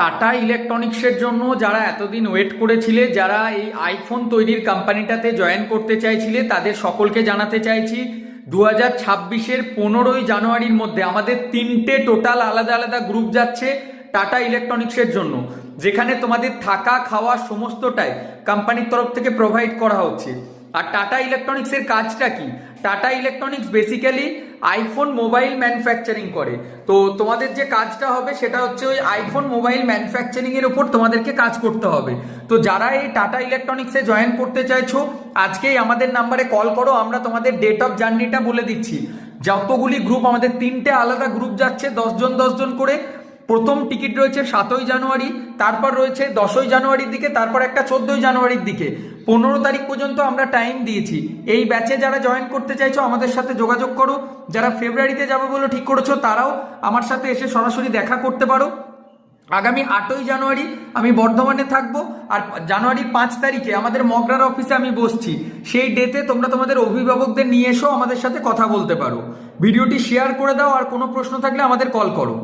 Tata ইলেকট্রনিক্সের জন্য যারা এতদিন ওয়েট করেছিলে, যারা এই আইফোন তৈরির কোম্পানিটাতে জয়েন করতে চাইছিলে, তাদের সকলকে জানাতে চাইছি দু হাজার ছাব্বিশের পনেরোই জানুয়ারির মধ্যে আমাদের তিনটে টোটাল আলাদা আলাদা গ্রুপ যাচ্ছে টাটা ইলেকট্রনিক্সের জন্য, যেখানে তোমাদের থাকা, খাওয়া সমস্তটাই কোম্পানির তরফ থেকে প্রোভাইড করা হচ্ছে। আর টাটা ইলেকট্রনিক্সের কাজটা কি? Tata electronics basically iPhone mobile manufacturing করে। তো তোমাদের যে কাজটা হবে সেটা হচ্ছে ওই আইফোন মোবাইল ম্যানুফ্যাকচারিং এর উপর তোমাদেরকে কাজ করতে হবে। তো যারা এই টাটা ইলেকট্রনিক্সে জয়েন করতে চাইছো, আজকেই আমাদের নাম্বারে কল করো, আমরা তোমাদের ডেট অফ জার্নিটা বলে দিচ্ছি। যতগুলি গ্রুপ আমাদের তিনটে আলাদা গ্রুপ যাচ্ছে, দশজন দশজন করে। প্রথম টিকিট রয়েছে সাতই জানুয়ারি, তারপর রয়েছে দশই জানুয়ারির দিকে, তারপর একটা চোদ্দই জানুয়ারির দিকে। পনেরো তারিখ পর্যন্ত আমরা টাইম দিয়েছি। এই ব্যাচে যারা জয়েন করতে চাইছো, আমাদের সাথে যোগাযোগ করো। যারা ফেব্রুয়ারিতে যাবে বলে ঠিক করেছ, তারাও আমার সাথে এসে সরাসরি দেখা করতে পারো। আগামী আটই জানুয়ারি আমি বর্ধমানে থাকব, আর জানুয়ারির পাঁচ তারিখে আমাদের মগরার অফিসে আমি বসছি। সেই ডেতে তোমরা তোমাদের অভিভাবকদের নিয়ে এসো, আমাদের সাথে কথা বলতে পারো। ভিডিওটি শেয়ার করে দাও, আর কোনো প্রশ্ন থাকলে আমাদের কল করো।